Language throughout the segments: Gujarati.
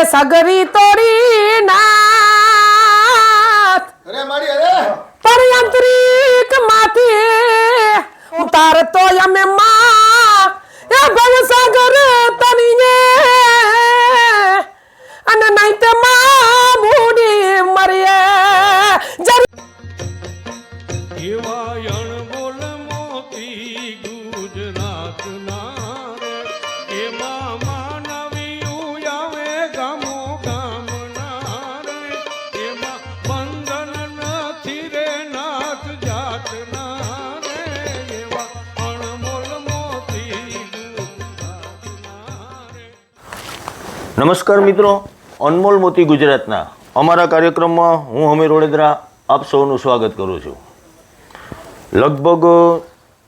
અને સગરી તોડી નાથ. અરે મારી અરે. પરયંત્રિક માથી. ઉતારતો નમસ્કાર મિત્રો, અનમોલ મોતી ગુજરાતના અમારા કાર્યક્રમમાં હું હમીર ઓળેદરા આપ સૌનું સ્વાગત કરું છું. લગભગ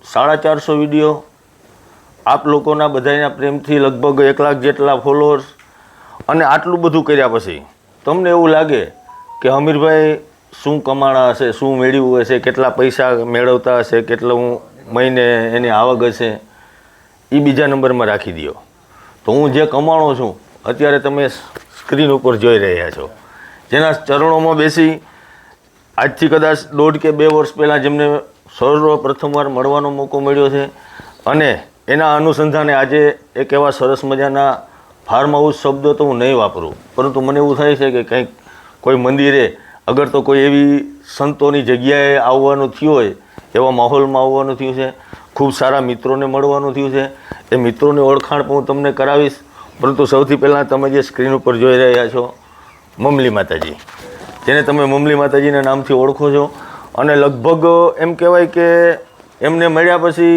સાડા ચારસો વીડિયો આપ લોકોના બધાના પ્રેમથી લગભગ એક લાખ જેટલા ફોલોઅર્સ અને આટલું બધું કર્યા પછી તમને એવું લાગે કે હમીરભાઈ શું કમાણા હશે, શું મેળવ્યું હશે, કેટલા પૈસા મેળવતા હશે, કેટલું મહિને એની આવક હશે એ બીજા નંબરમાં રાખી દો તો હું જે કમાણો છું અત્યારે તમે સ્ક્રીન ઉપર જોઈ રહ્યા છો. જેના ચરણોમાં બેસી આજથી કદાચ દોઢ કે બે વર્ષ પહેલાં જેમને સર્વ પ્રથમવાર મળવાનો મોકો મળ્યો છે અને એના અનુસંધાને આજે એક એવા સરસ મજાના ફાર્મ હાઉસ શબ્દો તો હું નહીં વાપરું, પરંતુ મને એવું થાય છે કે કંઈક કોઈ મંદિરે અગર તો કોઈ એવી સંતોની જગ્યાએ આવવાનું થયું હોય, એવા માહોલમાં આવવાનું થયું છે, ખૂબ સારા મિત્રોને મળવાનું થયું છે, એ મિત્રોની ઓળખાણ પણ હું તમને કરાવીશ. પરંતુ સૌથી પહેલાં તમે જે સ્ક્રીન ઉપર જોઈ રહ્યા છો મમલી માતાજી. જેને તમે મમલી માતાજીના નામથી ઓળખો છો અને લગભગ એમ કહેવાય કે એમને મળ્યા પછી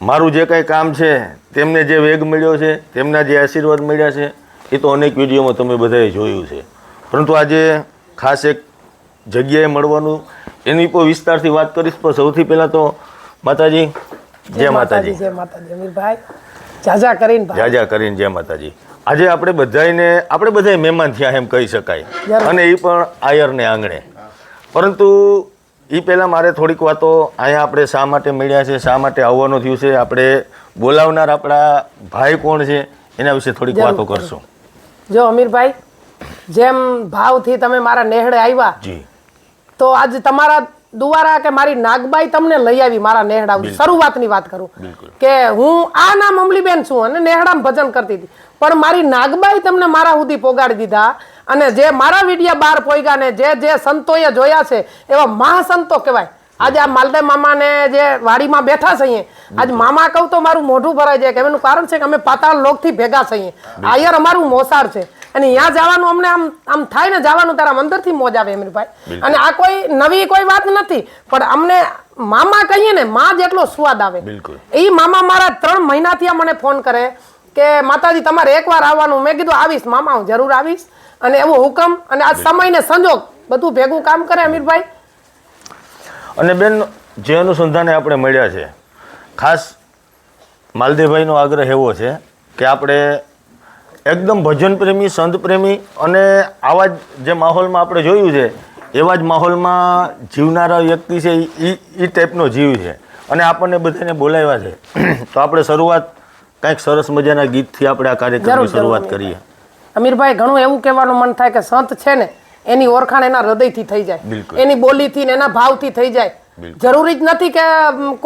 મારું જે કાંઈ કામ છે તેમને જે વેગ મળ્યો છે તેમના જે આશીર્વાદ મળ્યા છે એ તો અનેક વિડીયોમાં તમે બધાએ જોયું છે. પરંતુ આજે ખાસ એક જગ્યાએ મળવાનું એની પર વિસ્તારથી વાત કરીશ પણ સૌથી પહેલાં તો માતાજી જય માતાજી. જય માતાજી અમીરભાઈ. જાજા કરીને જાજા કરીને જય માતાજી. આજે આપણે બધાને આપણે બધા મહેમાન થયા એમ કહી શકાય. અને એ પણ આયરને આંગણે. પરંતુ એ પહેલાં મારે થોડીક વાતો અહીંયા આપણે શા માટે મળ્યા છે શા માટે આવવાનું થયું છે આપણે બોલાવનાર આપણા ભાઈ કોણ છે એના વિશે થોડીક વાતો કરશું. જો અમીરભાઈ જેમ ભાવથી તમે મારા નેહડે આવ્યા જી. તો આજ તમારા દુવારા કે મારી નાગબાઈ તમને લઈ આવી મારા નેહડા શરૂઆતની વાત કરું. કે હું આ નામ અમલીબેન છું અને નેહડામાં ભજન કરતી હતી. પણ મારી નાગબાઈ તમને મારા સુધી પોગાડી દીધા અને જે મારા વિડિયા બહાર પોઈગા ને જે જે સંતોએ જોયા છે એવા મહાસંતો કહેવાય. આજે આ માલદે મામાને જે વાડીમાં બેઠા છીએ આજ મામા કહું તો મારું મોઢું ભરાઈ જાય કે એનું કારણ છે કે અમે પાતાળ લોકથી ભેગા છીએ. આયર અમારું મોસાળ છે. અને ત્યાં જવાનું અમને આમ આમ થાય ને જવાનું તારા અંદરથી મોજ આવે અમીરભાઈ. અને આ કોઈ નવી કોઈ વાત નથી પણ અમને મામા કહીએ ને માં જેટલો સ્વાદ આવે. એ મામા મારા ત્રણ મહિનાથી આ મને ફોન કરે કે માતાજી તમારે એકવાર આવવાનું. મેં કીધું આવીશ મામા હું જરૂર આવીશ. અને એવો હુકમ અને આ સમય ને સંજોગ બધું ભેગું કામ કરે અમીરભાઈ. અને બેન જે અનુસંધાને આપણે મળ્યા છે ખાસ માલદેવભાઈનો આગ્રહ એવો છે કે આપણે એકદમ ભજન પ્રેમી સંત પ્રેમી અને આવા જ જે માહોલમાં આપણે જોયું છે એવા જ માહોલમાં જીવનારા વ્યક્તિ છે એ એ ટાઈપનો જીવ છે. અને આપણને બધાને બોલાવ્યા છે. તો આપણે શરૂઆત કંઈક સરસ મજાના ગીતથી આપણે આ કાર્યક્રમની શરૂઆત કરીએ. અમીરભાઈ ઘણું એવું કહેવાનું મન થાય કે સંત છે ને એની ઓળખાણ એના હૃદયથી થઈ જાય. એની બોલીથી ને એના ભાવથી થઈ જાય. જરૂરી જ નથી કે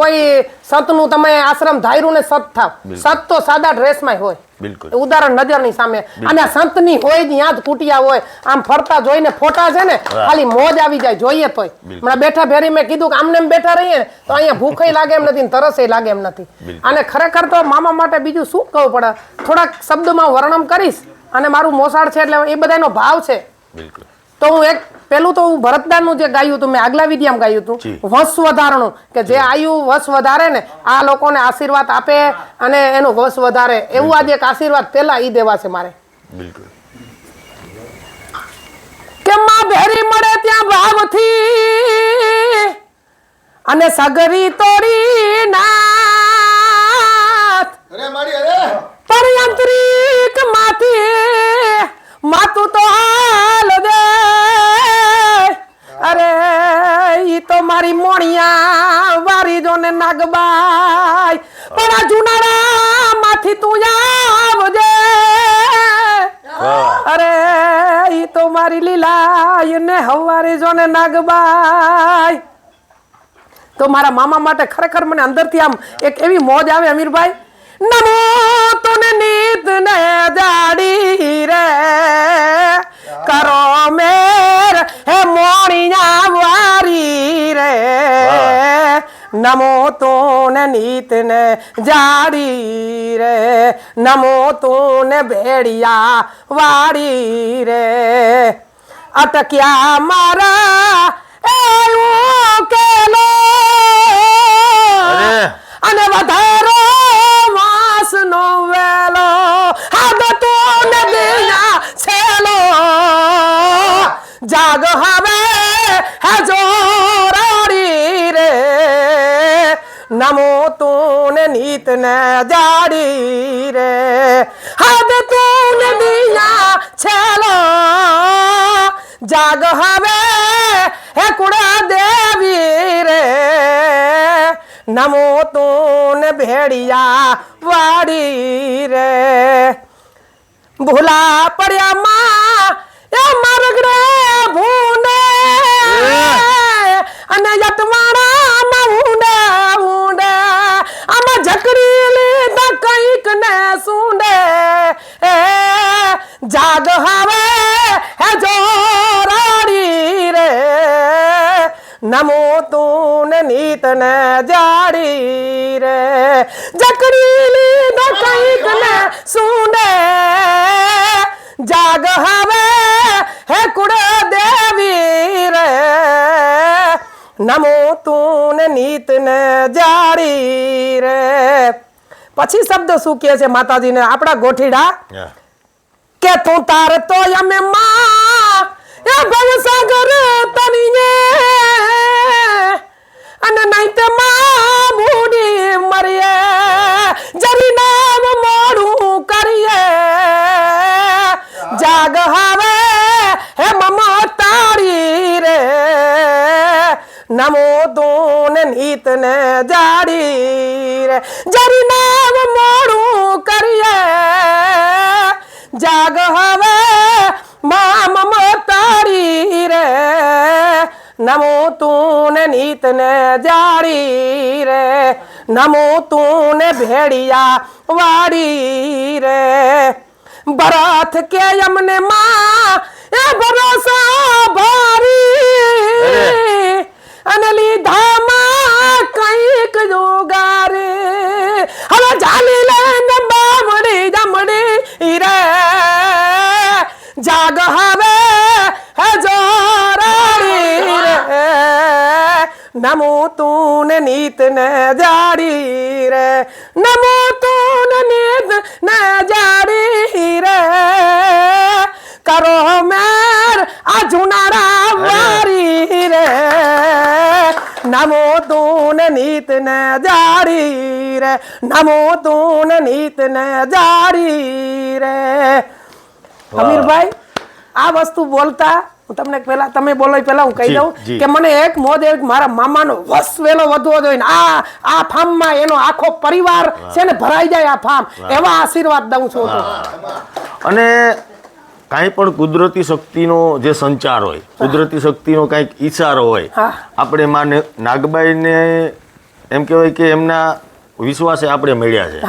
કોઈ સંતનું તમે આશ્રમ ધાર્યું ને સત થાવ. સત તો સાદા ડ્રેસમાં હોય. બિલકુલ. ઉદાહરણ નજરની સામે. અને સંતની હોય ત્યાં કુટિયા હોય. આમ ફરતા જોઈને ફોટા છે ને ખાલી મોજ આવી જાય જોઈએ તોય. હમણાં બેઠા ભેરી મેં કીધું કે આમને બેઠા રહીએ તો અહીંયા ભૂખે લાગે એમ નથી તરસે લાગે એમ નથી. અને ખરેખર તો મામા માટે બીજું શું કહું પડે? થોડાક શબ્દમાં વર્ણન કરીશ અને મારું મોસાળ છે એટલે એ બધાનો ભાવ છે. બિલકુલ. તો હું એક પેલું તો હું ભરતદાનનું જે ગાયું હતું મેં આગલા વિધિયામાં ગાયું હતું. વંશ વધારણું કે જે આયુ વંશ વધારે ને આ લોકોને આશીર્વાદ આપે અને એનો વંશ વધારે. એવું આજે એક આશીર્વાદ પેલા ઈ દેવા છે મારે. બિલકુલ. કે માં ભેરી મળે ત્યાં ભાવથી અને સગરી તોડી ના અરે મારી તારી જોને નાગબાઈ. તો મારા મામા માટે ખરેખર મને અંદરથી આમ એક એવી મોજ આવે અમીરભાઈ. નમો તુને નીત ને જાડી રે. કરો મેર હે મોણિયા વારી રે. નમો તુને નીત ને જાડી રે. નમો તુને ભેડિયા વાડી રે. અટક્યા મારા એવું કેલો અરે. અને વધારો વાસ નો વેલો હાદ તો નદીયા છેલો જાગ હવે હે જોરાડી રે નમો તું નીત ને જાડી રે હાદ તું નદીયા છેલો જાગ હવે, હે કુડા દેવી રે. નમો તું ભેડિયા વાડી રે. ભૂલા પડ્યા માં, એ માર્ગ નમો તું નીત ને જાડી રે. પછી શબ્દ શું કહે છે માતાજીને? આપણા ગોઠીડા કે તું તાર તો અમે માં એ ભવસાગર તનીએ અને નહીં તે માં મૂડી મરીએ. જરી નમો તું નીત ને જાડી રે જરી નામ મોડું કરીએ જાગ હવે મા મમ તારી રે નમો તું નીત ને જાડી રે નમો તું ભેડિયા વાડી રે ભરત કે અને લીધામાં કંઈક જોગારે હવે ચાલી લઈને બામડી જમડી રે. જાગ હવે હે જોરાડી રે. નમો તું નીત ને જાડી રે. નમો નીત ને જારી રે નમો તું નીત ને જારી રે અમીરભાઈ આ વસ્તુ બોલતા હું તમને પેલા તમે બોલો પેલા હું કહી દઉં કે મને એક મોજ એક મારા મામાનો વસવેલો વધવો જોઈએ આ આ ફાર્મમાં એનો આખો પરિવાર છે ને ભરાઈ જાય આ ફાર્મ. એવા આશીર્વાદ દઉં છું અને કાંઈ પણ કુદરતી શક્તિનો જે સંચાર હોય કુદરતી શક્તિનો કાંઈક ઈશારો હોય આપણે માં ને- નાગબાઈને એમ કહેવાય કે એમના વિશ્વાસે આપણે મળ્યા છે.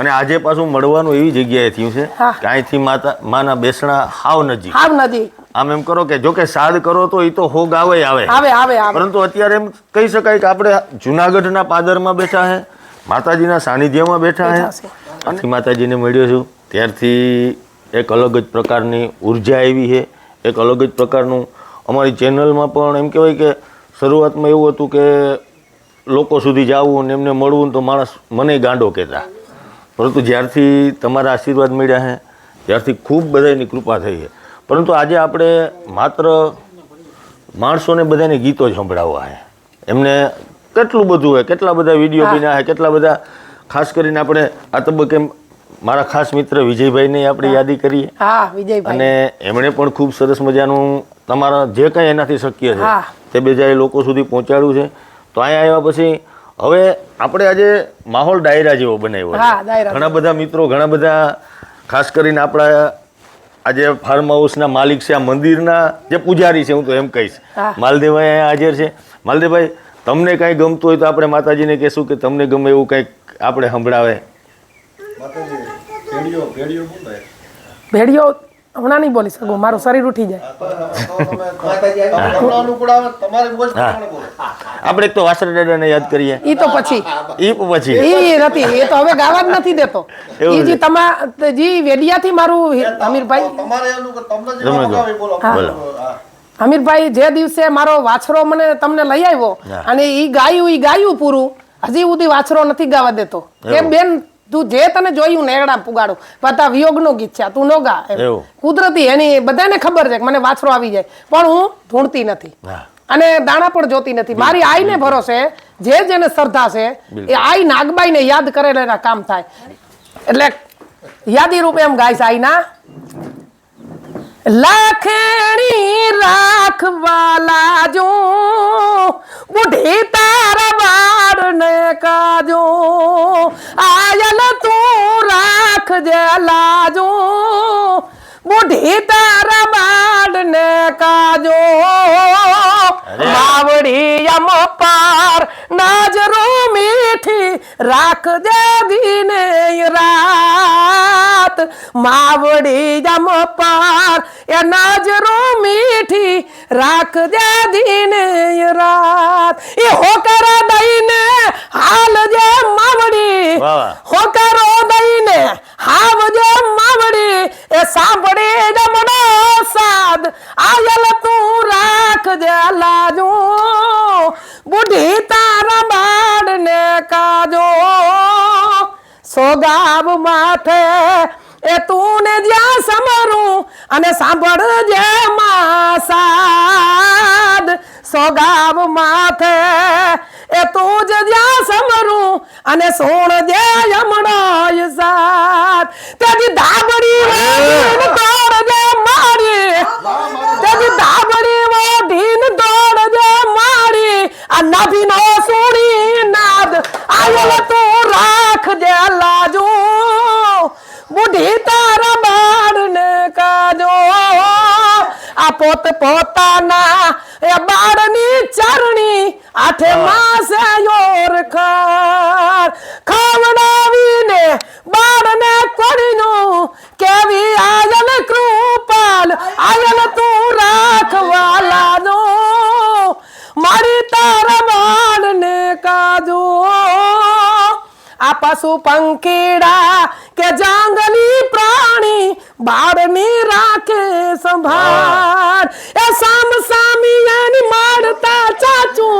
અને આજે પાછું મળવાનું એવી જગ્યાએ થયું છે હા. કે અહીંથી માતા માના બેસણા હાવ નજીક. હાવ નદી આમ એમ કરો કે જો કે સાદ કરો તો એ તો હોગ આવે આવે. આવે આવે પરંતુ અત્યારે એમ કહી શકાય કે આપણે જુનાગઢના પાદરમાં બેઠા છે માતાજીના સાનિધ્યમાં બેઠા છે. અને માતાજીને મળ્યો છું. ત્યારથી એક અલગ જ પ્રકારની ઊર્જા આવી છે. એક અલગ જ પ્રકારનું અમારી ચેનલમાં પણ એમ કહેવાય કે શરૂઆતમાં એવું હતું કે લોકો સુધી જવું ને એમને મળવું ને તો માણસ મને ગાંડો કહેતા. પરંતુ જ્યારથી તમારા આશીર્વાદ મળ્યા છે ત્યારથી ખૂબ બધાની કૃપા થઈ છે પરંતુ આજે આપણે માત્ર માણસોને બધાને ગીતો જ સંભળાવવા છે એમને કેટલું બધું હોય કેટલા બધા વીડિયો હા. બન્યા છે કેટલા બધા ખાસ કરીને આપણે આ તબક્કે મારા ખાસ મિત્ર વિજયભાઈને આપણે યાદી કરીએ. અને એમણે પણ ખૂબ સરસ મજાનું તમારા જે કંઈ એનાથી શક્ય છે તે બેજાએ લોકો સુધી પહોંચાડ્યું છે. તો અહીંયા આવ્યા પછી હવે આપણે આજે માહોલ ડાયરા જેવો બનાવ્યો છે. ઘણા બધા મિત્રો ઘણા બધા ખાસ કરીને આપણા આજે ફાર્મ હાઉસના માલિક છે આ મંદિરના જે પૂજારી છે હું તો એમ કહીશ. માલદેવભાઈ અહીંયા હાજર છે. માલદેવભાઈ તમને કાંઈ ગમતું હોય તો આપણે માતાજીને કહેશું કે તમને ગમે એવું કંઈક આપણે સંભળાવે. ભેડિયો હમણાં નહીં બોલી શકું મારું શરીર ઉઠી જાય. હા. આપણે એક તો વાસણ દાદાને યાદ કરીએ. ઈ તો પછી. એ પછી. ઈ નથી એ તો હવે ગાવા જ નથી દેતો. ઈ છે. તમા જી વેડિયાથી મારું હમીરભાઈ તમે કહો બોલો. હમીરભાઈ જે દિવસે મારો વાછરો મને તમને લઈ આવ્યો અને ઈ ગાયું ઈ ગાયું પૂરું હજી સુધી વાછરો નથી ગાવા દેતો. કે બેન તું જે તને જોયું નેગડા પુગાડું વિયોગનું ગીત છે તું નો ગા કુદરતી એની બધાને ખબર છે કે મને વાછરો આવી જાય. પણ હું ઢૂંઢતી નથી. હા. અને દાણા પણ જોતી નથી. મારી આઈને ભરોસે જે જેને શ્રદ્ધા છે એ આઈ નાગબાઈને યાદ કરેલા એના કામ થાય. એટલે યાદી રૂપે એમ ગાય છે આઈના લાખણી રાખવાલા જો બુઢી તારા બાળને કાજો આયલ તું રાખજે લાજો. બુઢી તારા બાળને કાજો માવડી યમ પાર નાજરો મીઠી રાખજે દીને રાત. માવડી યમ પાર એ નાજરો મીઠી રાખજે દીને રાત. એ હોકર દઈને હાલ જે માવડી. હોકરો દઈને માવડી એ સાંભળી મનો સાદ. આયલ તું રાખજે લાજો. બુઢી તારા બાળને કાજો. સોગાબ માથે એ તું ને જ્યાં સમરું અને સાંભળજે માસાદ સોગાબ માથે એ તું જ જ્યાં સમરું અને સોણજે યમણાય સાત તેની ધાબડી વાળીને દોડજે મારી. તેની ધાબડી વાઢીને દોડજે મારી. આ નાભીનો સોણી નાદ આવ્યો તું રાખજે લાજો. બુઢી તારા બાળને કાજો. આ પોત પોતાના, એ બાળની ચરણી આઠે માસે યોર ખાર. ખાવડાવીને બાળને કોડીનું કેવી આયલ કૃપાલ આયલ તું રાખવાલાનો. મારી તારા બાળને કાજો આ પશુ પંખીડા કે જંગલી બાળની રાખે સંભાળ. એ સામ સામી એની ચાચુ.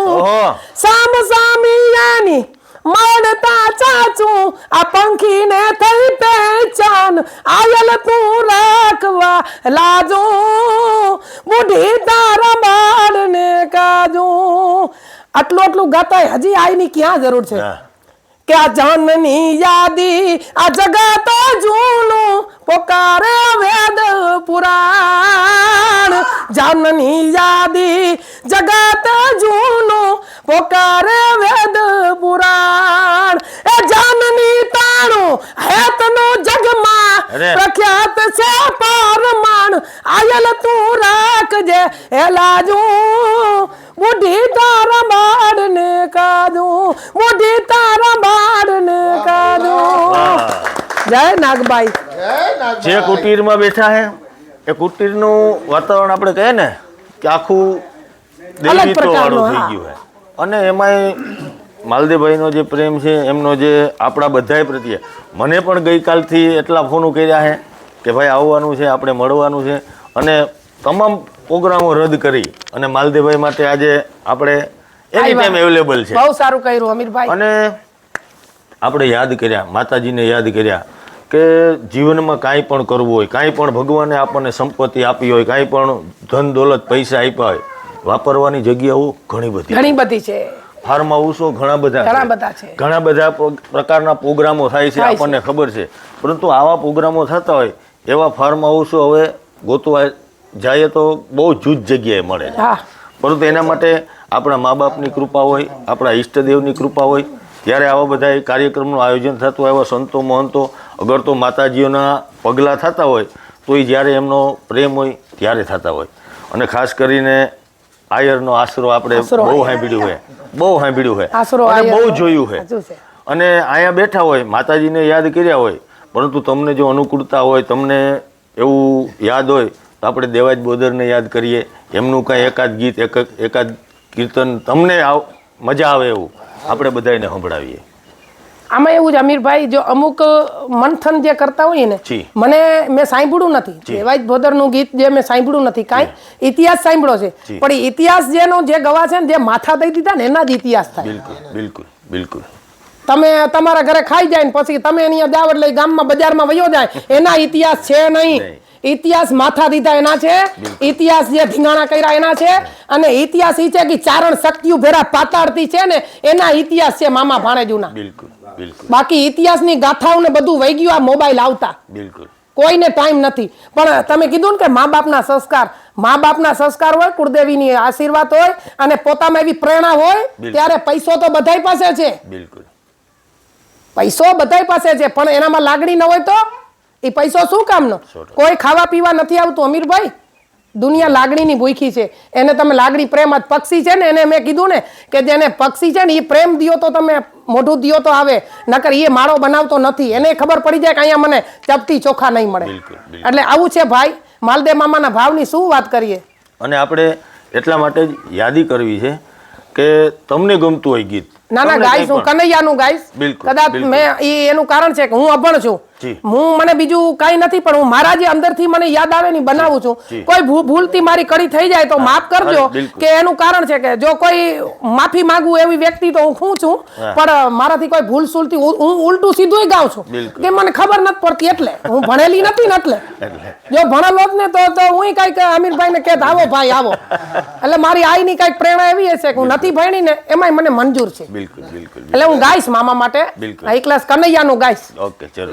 સામ સામી એની માડતા ચાચું. આ પંખીને થઈ પહેચાન આયલ તું રાખવા લાજો. બુઢી તારા બાળને કાજો. આટલું આટલું ગાતા હજી આઈની ક્યાં જરૂર છે? કે આ જનની યાદી આ જગત જૂનું પોકારે વેદ પુરાણ જાનની યાદી જગત જૂનું પોકારે વેદ પુરાણ એ જાનની તાણું હેતનું જગમાં. પ્રખ્યાત છે પરમાણ આયલ તું રાખજે એ લાજુ બુઢી તારા બાળને કાજુ બુઢી તારા બાળ. જય નાગબાઈ. જે કુટીરમાં બેઠા હે એ કુટીરનું વાતાવરણ આપણે કહીએ ને કે આખું દેવીત્વ વાળું થઈ ગયું હે અને એમાંય માલદેવભાઈનો જે પ્રેમ છે એમનો જે આપણા બધાય પ્રત્યે મને પણ ગઈકાલથી એટલા ફોનો કર્યા છે કે ભાઈ આવવાનું છે આપણે મળવાનું છે અને તમામ પ્રોગ્રામો રદ કરી અને માલદેવભાઈ માટે આજે આપણે એની ટાઈમ અવેલેબલ છે. બહુ સારું કર્યું અમીરભાઈ. અને આપણે યાદ કર્યા માતાજીને યાદ કર્યા કે જીવનમાં કાંઈ પણ કરવું હોય કાંઈ પણ ભગવાને આપણને સંપત્તિ આપી હોય કાંઈ પણ ધન દોલત પૈસા આપ્યા હોય વાપરવાની જગ્યાઓ ઘણી બધી ઘણી બધી છે. ફાર્મ હાઉસો ઘણા બધા ઘણા બધા છે. ઘણા બધા પ્રકારના પ્રોગ્રામો થાય છે આપણને ખબર છે. પરંતુ આવા પ્રોગ્રામો થતા હોય એવા ફાર્મ હાઉસો હવે ગોતવા જાય તો બહુ જૂજ જગ્યાએ મળે છે. પરંતુ એના માટે આપણા મા બાપની કૃપા હોય આપણા ઈષ્ટદેવની કૃપા હોય ત્યારે આવા બધા કાર્યક્રમનું આયોજન થતું હોય એવા સંતો મહંતો અગર તો માતાજીઓના પગલાં થતા હોય તો એ જ્યારે એમનો પ્રેમ હોય ત્યારે થતા હોય. અને ખાસ કરીને આયરનો આશરો આપણે બહુ સાંભળ્યું હોય બહુ સાંભળ્યું હોય. અને બહુ જોયું હોય. છે. અને અહીંયા બેઠા હોય માતાજીને યાદ કર્યા હોય પરંતુ તમને જો અનુકૂળતા હોય તમને એવું યાદ હોય તો આપણે દેવાજ બોદરને યાદ કરીએ. એમનું કાંઈ એકાદ ગીત એક એકાદ કીર્તન તમને આવ મજા આવે એવું. આપણે બધાને સંભળાવીએ. આમાં એવું છે અમીરભાઈ જો અમુક મંથન જે કરતા હોય ને મને મેં સાંભળ્યું નથી. દેવાજ ભોદરનું ગીત જે મેં સાંભળ્યું નથી કાંઈ ઇતિહાસ સાંભળ્યો છે. પણ ઇતિહાસ જેનો જે ગવા છે ને જે માથા દઈ દીધા ને એના જ ઇતિહાસ થાય. બિલકુલ બિલકુલ બિલકુલ. તમે તમારા ઘરે ખાઈ જાય ને પછી તમે એની દાવત લઈ ગામમાં બજારમાં વયો જાય એના ઇતિહાસ છે નહીં. ઇતિહાસ માથા દીધા એના છે ઇતિહાસ જે ધીંગાણા કર્યા એના છે અને ઇતિહાસ ઈ છે કે ચારણ શક્તિઓ ભેરા પાતાળતી છે ને એના ઇતિહાસ છે મામા ભાણેજુના. બિલકુલ. બાકી ઇતિહાસની ગાથાઓને બધું વહી ગયું આ મોબાઈલ આવતા. બિલકુલ. કોઈને ટાઈમ નથી. પણ તમે કીધું ને કે મા બાપના સંસ્કાર. મા બાપના સંસ્કાર હોય કુળદેવીની આશીર્વાદ હોય અને પોતામાં એવી પ્રેરણા હોય ત્યારે પૈસો તો બધાય પાસે છે. બિલકુલ. પૈસો બધાય પાસે છે પણ એનામાં લાગણી ન હોય તો એ પૈસો શું કામનો? કોઈ ખાવા પીવા નથી આવતું અમીરભાઈ? દુનિયા લાગણીની ભૂખી છે. એને તમે લાગણી પ્રેમ જ પક્ષી છે ને એને મેં કીધું ને કે જેને પક્ષી છે ને એ પ્રેમ દિયો તો તમે મોઢું દિયો તો આવે નકર એ માળો બનાવતો નથી. એને ખબર પડી જાય કે અહીંયા મને ચપટી ચોખા નહીં મળે. એટલે આવું છે ભાઈ. માલદેવ મામાના ભાવની શું વાત કરીએ? અને આપણે એટલા માટે જ યાદી કરવી છે કે તમને ગમતું હોય ગીત. ના ના ગાઈશ હું કનૈયાનું ગાઈશ. કદાચ મેં એનું કારણ છે કે હું અભણ છું. હું મને બીજું કાંઈ નથી પણ હું મારા જે અંદરથી મને યાદ આવે ને બનાવું છું. કોઈ ભૂ- ભૂલથી મારી કડી થઈ જાય તો માફ કરજો કે એનું કારણ છે કે જો કોઈ માફી માંગુ એવી વ્યક્તિ તો હું હું. છું પણ મારાથી કોઈ ભૂલ સુલથી હું ઉલટું સીધું ગાઉં છું. કે મને ખબર નથી પડતી એટલે. હું ભણેલી નથી ને એટલે. જો ભણેલો જ ને તો તો હું કંઈક અમીરભાઈ ને કે આવો ભાઈ આવો. એટલે મારી આઈ ની કંઈક પ્રેરણા એવી હશે કે હું નથી ભણી ને એમાંય મને મંજૂર છે. બિલકુલ બિલકુલ એટલે હું ગાઈશ મામા માટે. બિલકુલ. હાઈ ક્લાસ કનૈયાનું ગાઈશ. ઓકે ચલો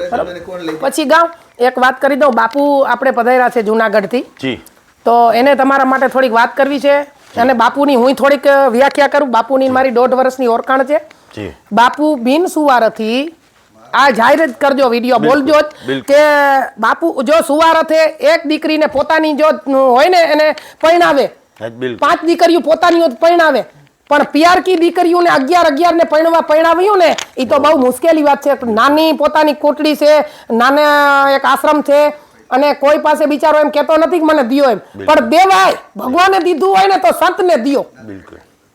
પછી ગાઉં એક વાત કરી દઉં બાપુ આપણે પધાર્યા છે જુનાગઢથી. જી. તો એને તમારા માટે થોડીક વાત કરવી છે. અને બાપુની હું થોડીક વ્યાખ્યા કરું. બાપુની મારી દોઢ વર્ષની ઓળખાણ છે. બાપુ બિન સુવારથી આ જાહેર જ કરજો વીડિયો બોલજો જ કે બાપુ જો સુવારથે એક દીકરીને પોતાની જો હોય ને એને પરિણાવે. પાંચ દીકરીઓ પોતાની પરણાવે. પણ પિયારકી દીકરીઓને અગિયાર અગિયાર ને પરણવા પરણાવ્યું ને એ તો બહુ મુશ્કેલી વાત છે. નાની પોતાની કોટડી છે નાના એક આશ્રમ છે અને કોઈ પાસે બિચારો એમ કેતો નથી કે મને દિયો એમ. પણ દેવાય ભગવાને દીધું હોય ને તો સંતને દિયો.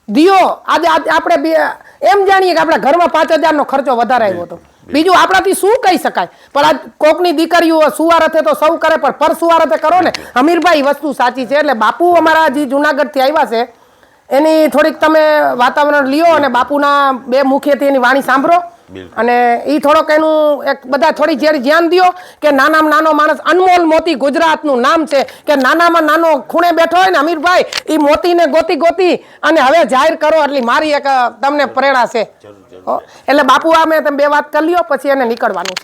દિયો. આજે આપણે એમ જાણીએ કે આપણા ઘરમાં પાંચ હજાર નો ખર્ચો વધારે આવ્યો હતો. બીજું આપણાથી શું કહી શકાય? પણ આ કોકની દીકરીઓ સુવારથે તો સૌ કરે પણ પર સુવારથે કરો ને. અમીરભાઈ વસ્તુ સાચી છે. એટલે બાપુ અમારા જે જુનાગઢથી આવ્યા છે. એની થોડીક તમે વાતાવરણ લ્યો અને બાપુના બે મુખેથી એની વાણી સાંભળો. અને એ થોડોક એનું એક બધા થોડી જેડી ધ્યાન દ્યો કે નાનામાં નાનો માણસ અનમોલ મોતી ગુજરાતનું નામ છે કે નાનામાં નાનો ખૂણે બેઠો હોય ને અમીરભાઈ એ મોતીને ગોતી ગોતી અને હવે જાહેર કરો એટલી મારી એક તમને પ્રેરણા છે. એટલે બાપુ આ મેં તમે બે વાત કરી લ્યો પછી એને નીકળવાનું છે.